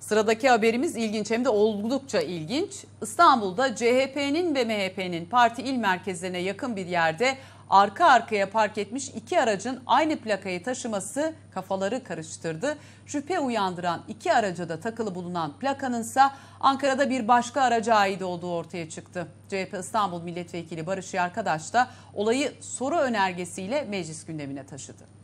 Sıradaki haberimiz ilginç hem de oldukça ilginç. İstanbul'da CHP'nin ve MHP'nin parti il merkezlerine yakın bir yerde arka arkaya park etmiş iki aracın aynı plakayı taşıması kafaları karıştırdı. Şüphe uyandıran iki araca da takılı bulunan plakanın ise Ankara'da bir başka araca ait olduğu ortaya çıktı. CHP İstanbul Milletvekili Barış Yarkadaş da olayı soru önergesiyle meclis gündemine taşıdı.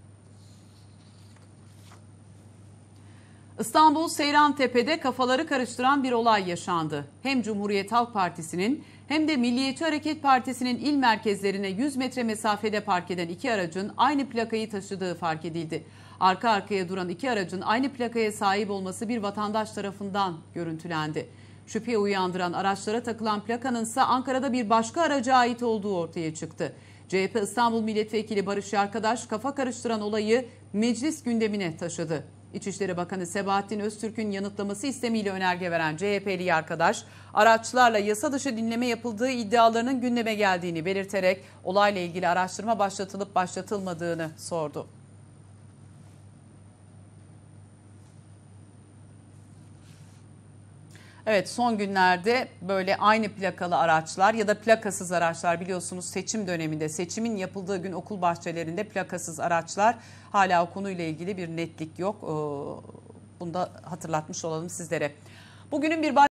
İstanbul Seyrantepe'de kafaları karıştıran bir olay yaşandı. Hem Cumhuriyet Halk Partisi'nin hem de Milliyetçi Hareket Partisi'nin il merkezlerine 100 metre mesafede park eden iki aracın aynı plakayı taşıdığı fark edildi. Arka arkaya duran iki aracın aynı plakaya sahip olması bir vatandaş tarafından görüntülendi. Şüphe uyandıran araçlara takılan plakanın ise Ankara'da bir başka araca ait olduğu ortaya çıktı. CHP İstanbul Milletvekili Barış Yarkadaş kafa karıştıran olayı meclis gündemine taşıdı. İçişleri Bakanı Sebahattin Öztürk'ün yanıtlaması istemiyle önerge veren CHP'li arkadaş, araçlarla yasa dışı dinleme yapıldığı iddialarının gündeme geldiğini belirterek olayla ilgili araştırma başlatılıp başlatılmadığını sordu. Evet son günlerde böyle aynı plakalı araçlar ya da plakasız araçlar biliyorsunuz seçim döneminde seçimin yapıldığı gün okul bahçelerinde plakasız araçlar hala o konuyla ilgili bir netlik yok. Bunu da hatırlatmış olalım sizlere. Bugünün bir